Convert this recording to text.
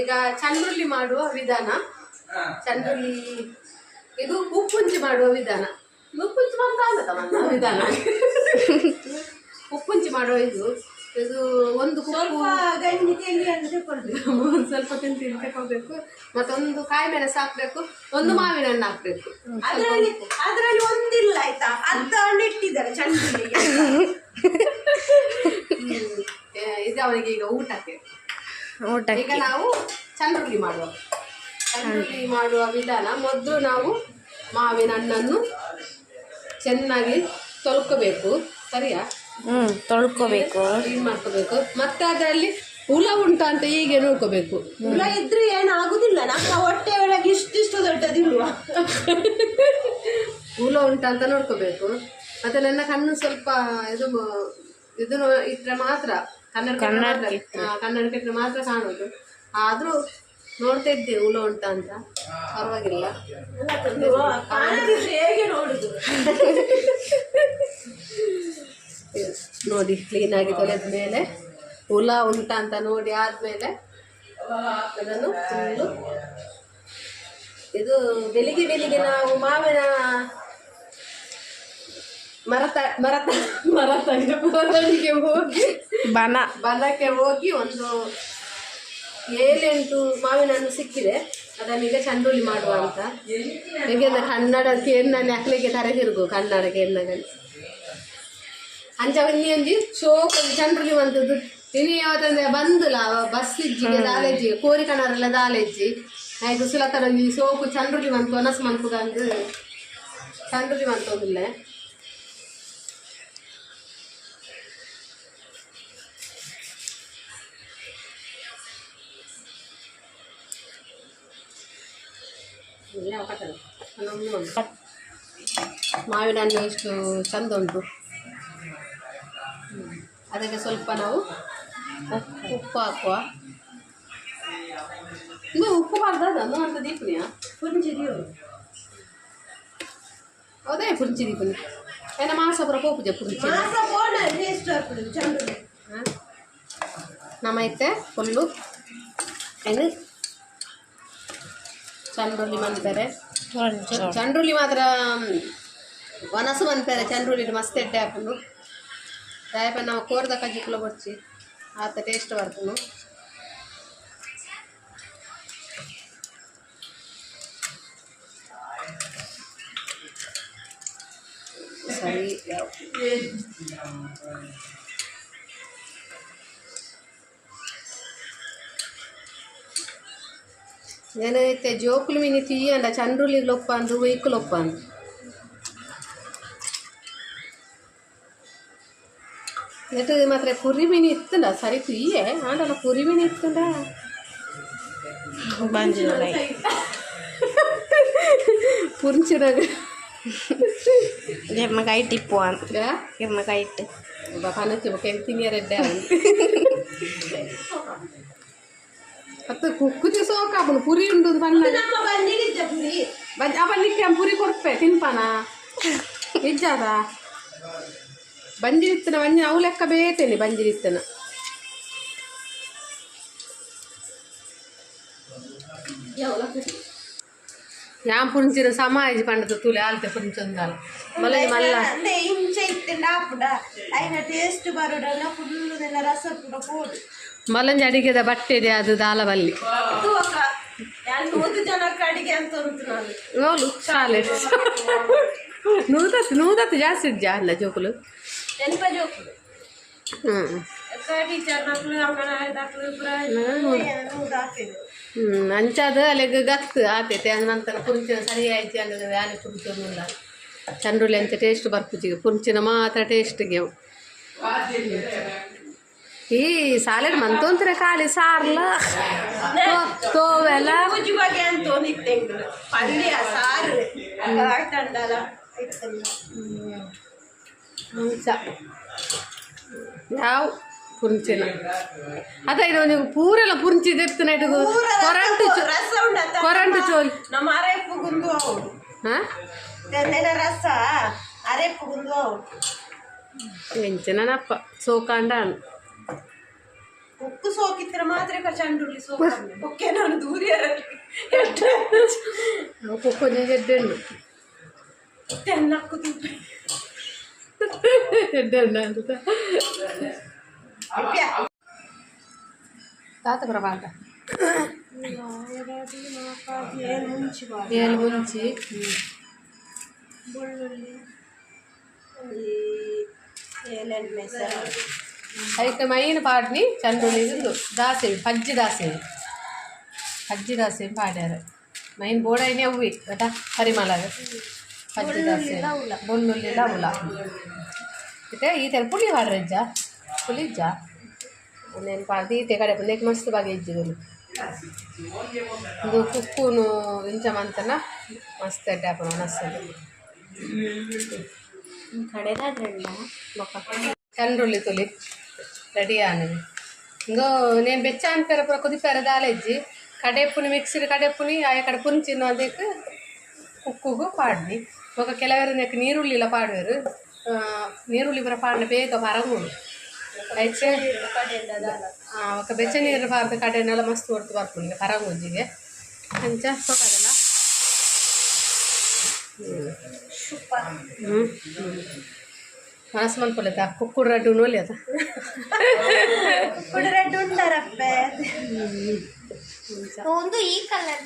ಈಗ ಚಂದ್ರುಳ್ಳಿ ಮಾಡುವ ವಿಧಾನ. ಚಂದ್ರುಳ್ಳಿ ಇದು ಉಪ್ಪುಂಚಿ ಮಾಡುವ ವಿಧಾನ. ಉಪ್ಪುಂಚಿ ಮಾಡ್ತಾ ವಿಧಾನ? ಉಪ್ಪುಂಚಿ ಮಾಡುವ ಇದು. ಇದು ಒಂದು ಸ್ವಲ್ಪ ಒಂದು ತಿಂತೀನಿ ತಗೋಬೇಕು ಮತ್ತೊಂದು ಕಾಯಿ ಮೆಣಸು ಹಾಕ್ಬೇಕು ಒಂದು ಮಾವಿನ ಹಣ್ಣು ಹಾಕ್ಬೇಕು. ಅದ್ರಲ್ಲಿ ಅದ್ರಲ್ಲಿ ಒಂದಿಲ್ಲ ಆಯ್ತಾ? ಅರ್ಧ ಹಣ್ಣು ಇಟ್ಟಿದ್ದಾರೆ ಚಂಡಿಗೆ ಇದು ಅವರಿಗೆ ಈಗ ಊಟಕ್ಕೆ. ಈಗ ನಾವು ಚಂದ್ರುಳ್ಳಿ ಮಾಡುವ. ಚಂದ್ರುಳ್ಳಿ ಮಾಡುವ ವಿಧಾನ ಮೊದಲು ನಾವು ಮಾವಿನ ಹಣ್ಣನ್ನು ಚೆನ್ನಾಗಿ ತೊಳ್ಕೋಬೇಕು. ಸರಿಯಾ? ಹ್ಞೂ ತೊಳ್ಕೋಬೇಕು. ಕ್ಲೀನ್ ಮಾಡ್ಕೋಬೇಕು? ಮತ್ತೆ ಅದರಲ್ಲಿ ಹುಳ ಉಂಟಾ ಅಂತ ಹೀಗೆ ನೋಡ್ಕೋಬೇಕು. ಹುಳ ಇದ್ರೆ ಏನು ಆಗುದಿಲ್ಲ. ನಮ್ಮ ಹೊಟ್ಟೆ ಒಳಗೆ ಇಷ್ಟಿಷ್ಟು ದೊಡ್ಡದಿಲ್ವ ಹುಳ ಉಂಟಾ ಅಂತ ನೋಡ್ಕೋಬೇಕು. ಮತ್ತೆ ನನ್ನ ಕಣ್ಣು ಸ್ವಲ್ಪ ಇದು ಇದನ್ನು ಇಟ್ಟರೆ ಮಾತ್ರ ಕನ್ನಡಕ್ಕೆ ಮಾತ್ರ. ಕಾಣೋದು ಆದರೂ ನೋಡ್ತಾ ಇದ್ದೆ ಹುಳ ಉಂಟಾ ಅಂತ. ಪರವಾಗಿಲ್ಲ. ಹೇಗೆ ನೋಡುದು ನೋಡಿ ಕ್ಲೀನಾಗಿ ತೊಳೆದ ಮೇಲೆ ಹುಳ ಉಂಟ ಅಂತ ನೋಡಿ ಆದ್ಮೇಲೆ ಅದನ್ನು ಫುಲ್ಲು ಇದು ಬೆಳಿಗ್ಗೆ ಬೆಳಿಗ್ಗೆ ನಾವು ಮಾವಿನ ಮರತ ಮರತ ಮರತ ಹೋಗಿ ಬನ. ಬನಕ್ಕೆ ಹೋಗಿ ಒಂದು ಏಳೆಂಟು ಮಾವಿನ ಹಣ್ಣು ಸಿಕ್ಕಿದೆ ಅದನ್ನೀಗ ಚಂದೂಲಿ ಮಾಡುವ ಅಂತ. ಹೇಗೆಂದ್ರೆ ಕನ್ನಡ ಎಣ್ಣೆ ಹಾಕ್ಲಿಕ್ಕೆ ತರೆ ಕನ್ನಡಕ್ಕೆ ಕನ್ನಡ ಕೇರ್ನಲ್ಲಿ ಅಂಚ ಶೋಕ ಚಂದ್ರಲಿ ಬಂದದ್ದು. ಚಂಡ್ರುಲಿ ಮಂತದ್ದು ಇನಿ ಯಾವತ್ತಂದ್ರೆ ಬಂದುಲ ಬಸ್ ಇಜ್ಜಿಗೆ ದಾಲೆಜ್ಜಿ ಕೋರಿ ಕಣರೆಲ್ಲ ದಾಲೆಜ್ಜಿ. ಆಯ್ತು ಸುಲತರಲ್ಲಿ ಸೋಕು ಚಂಡ್ರುಲಿ ಬಂತು ಒನಸು ಮಂತು ಅಂದು ಚಂಡ್ರುಲಿ ಮಂತೋದಿಲ್ಲ ಮಾವಿನ ಹಣ್ಣು ಎಷ್ಟು ಚಂದ ಉಂಟು ಹ್ಮ್. ಅದಕ್ಕೆ ಸ್ವಲ್ಪ ನಾವು ಉಪ್ಪು ಉಪ್ಪು ಹಾಕುವ ಇದು ಉಪ್ಪು ಬಾರ್ದದ ಅಂತ ದೀಪನಿಯ ಪುಂಜಿರಿಯು ಅದೇ ಪುಂಚಿ ದೀಪನಿ ಏನ ಮಾಸ ಪುರ ಪೋಪುಜ ಪುಂಚಿ ಮಾಸ ಬೋಣ ಟೇಸ್ಟ್ ಆಗ್ತದೆ ಚಂಡು ನಮ್ಮೈತೆ ಫುಲ್ಲು ಏನು ಚಂಡ್ರುಳ್ಳಿ ಮಂತಾರೆ ಚಂಡ್ರುಳ್ಳಿ ಮಾತ್ರ ವನಸು ಮಂತಾರೆ ಚಂಡ್ರುಳ್ಳಿ ಮಸ್ತ್ ಎಡ್ಡೆ ಹಾಕೊಂಡು ದಯಪ ನಾವು ಕೋರ್ದ ಕಜ್ಜಿಕ್ಲ ಬಡ್ಚಿ ಆತ ಟೇಸ್ಟ್ ಬರ್ತನು ಸರಿ నేనైతే జోకులు మిని తీయండ చండ్రులు లొప్పందు వెయ్కులు ఒప్పందు എന്നിട്ട് മാത്രമേ കുറി മീനി എത്തണ്ട സാരി കുയ്യേ ആണ്ടല്ലോ കുറി മീനി എത്തണ്ട പുറിച്ചിടക്ക് എമ്മക്കായിട്ട് പോവാൻ എമ്മക്കായിട്ട് പനച്ചു കെത്തിനിയറെല്ലാം ಮತ್ತೆ ಕುಕ್ಕುತಿ ಸೋಕಾಪುನು ಪುರಿ ಉಂಡು ಬಣ್ಣ ಅವಲ್ಲಿಕ್ಕೆ ಪುರಿ ಕೊಡ್ಪೆ ತಿನ್ಪಾನ ನಿಜಾದ ಬಂಜಿರಿತ್ತನ ಬಂಜಿನ ಅವು ಲೆಕ್ಕ ಬೇತೇನೆ ಬಂಜಿರಿತ್ತನ ഞാൻ പുണിച്ചിന് സമാജി പണ്ടത്തെ തുല ആലത്തെ പുണിച്ചൊന്നാൽ മല്ല മല്ല ടേസ്റ്റ് ബറുടെ ഫുള്ള് ರಸ കൂടെ പോകും ಬರೋಡಲ್ಲ ಅಡಿಗೆದ ಬಟ್ಟೆ ಇದೆ, ಅದು ದಾಲವಲ್ಲಿ. ಶಾಲೆ. ನೂದತ್ತು ನೂದತ್ತು ಜಾಸ್ತಿ ಇದ್ಯಾ? ಅಲ್ಲ, ಜೋಕುಲು. ಹ್ಮ್. ಅಂಚಾದ ಅಲ್ಲಿಗೆ ಗತ್ತು ಆತೈತೆ ನಂತರ ಪುಂಚಿನ ಸರಿ ಆಯ್ತು ಅಂದ್ರೆ ಯಾರು ಪುಂಚೊಂದಿಲ್ಲ ಚಂಡ್ರುಳಿ ಅಂತ ಟೇಸ್ಟ್ ಬರ್ಪುಜಿಗೆ ಕುಂಚಿನ ಮಾತ್ರ ಟೇಸ್ಟ್ಗೆ ಈ ಸಾಲೆಡ್ ಮಂತೊಂತರ ಖಾಲಿ ಸಾರ್ಲ ತೋ- ತೋವೆಲ್ಲ ಪೂಜೆ ಬಗ್ಗೆ ಅಂತ ಒಂದಿತ್ತೆ ಪಲ್ಯ ಸಾರು ಆಯ್ತಂಡಲ್ಲ ಮುಂಚ ಯಾವ ಪುಂಚಿನ ಅದ ಇದು ನೀವು ಪೂರೆಲ್ಲ ಪುಂಚಿ ತೆತ್ತನ ಇಟ್ಟು ಕೊರಂಟು ಚೋ ರಸ ಉಂಡತ್ತ ಕೊರಂಟು ಚೋಲ್ ನಮ್ಮ ಅರೆಪ್ಪು ಗುಂದು ಅವು ಹಾಂ ತೆಂದಿನ ರಸ ಅರೆಪ್ಪು ಗುಂದು ಅವು ಎಂಚನಪ್ಪ ಸೋಕಾಂಡ ಉಕ್ಕು ಸೋಕಿದ್ರೆ ಮಾತ್ರ ಚಂಡುಳ್ಳಿ ಸೋಕ ಒಕ್ಕೆ ನಾನು ದೂರ ಕುಕ್ಕು ಎಡ್ಡೆಣ್ಣು ತೆನ್ನಕ್ಕು ತುಂಬ ಎಡ್ಡೆಣ್ಣು ಅಂತ ತಾತ ಪ್ರಭಾತ ಏನು ಮುಂಚಿ ಬಾರಿ ಏಳು ಮುಂಚಿ ಬೆಳ್ಳುಳ್ಳಿ ಈ ಏಳೆಣ್ಣೆ ಸರ అయితే మైన్ పాటని చంద్రుడు దాసేవి పజ్జి దాసేవి పజ్జి దాసేవి పాడారు మైన్ బోడైన అవి కదా పరిమళగా పజ్జి దాసేవి బొల్లుల్లి లవుల అయితే ಈ ಥರ ಪುಳಿ ಪಾಡ್ರಜ್ಜ ಪುಳಿಜ್ಜ నేను ಪಾಡ್ದು ಈತೆ ಕಡೆ ಬಂದಕ್ಕೆ ಮಸ್ತ್ ಬಾಗಿ ಇಜ್ಜಿಗಳು ಇದು ಕುಕ್ಕುನು ಇಂಚಮಂತನ ಮಸ್ತ್ ಅಡ್ಡ ಹಾಕೋಣ ಮನಸ್ಸಲ್ಲಿ కడేదాడ్రండ చండ్రుల్లి తొలి రెడీ అనేది ఇంకో నేను బెచ్చ అనిపారు అప్పుడు కొద్దిపారు దాలేజ్జి కడెప్పుని మిక్సీ కడెప్పుని అక్కడ పుంచిన ಅದಕ್ಕೆ ಕುಕ್ಕುಗು ಪಾಡ್ನಿ ఒక ಕೆಲವರು ನೆಕ್ ನೀರುಳ್ಳಿಲ ಪಾಡುವರು ನೀರುಳ್ಳಿ ಬರ ಪಾಡಿನ ಬೇಗ ಪರಂಗುಡು అయితే ಆ, ఒక ಬೆಚ್ಚ ನೀರು ಪಾರ್ದ ಕಡೆನೆಲ್ಲ ಮಸ್ತ್ ಹೊರ್ತು ಬರ್ಕೊಂಡು ಈಗ ಪರಂಗುಜ್ಜಿಗೆ ಅಂಚ ಸೊಕ್ಕದಲ್ಲ ಹ್ಞೂ ಮಾಸ್ ಮನ್ಕೊಲ್ಲದ ಕುಕ್ಕುಡು ರಡ್ಡು ನೋಲಿ ಅದ ఇప్పుడు రెడ్ ఉండరప్పే ಒಂದು ಈ ಕಲರ್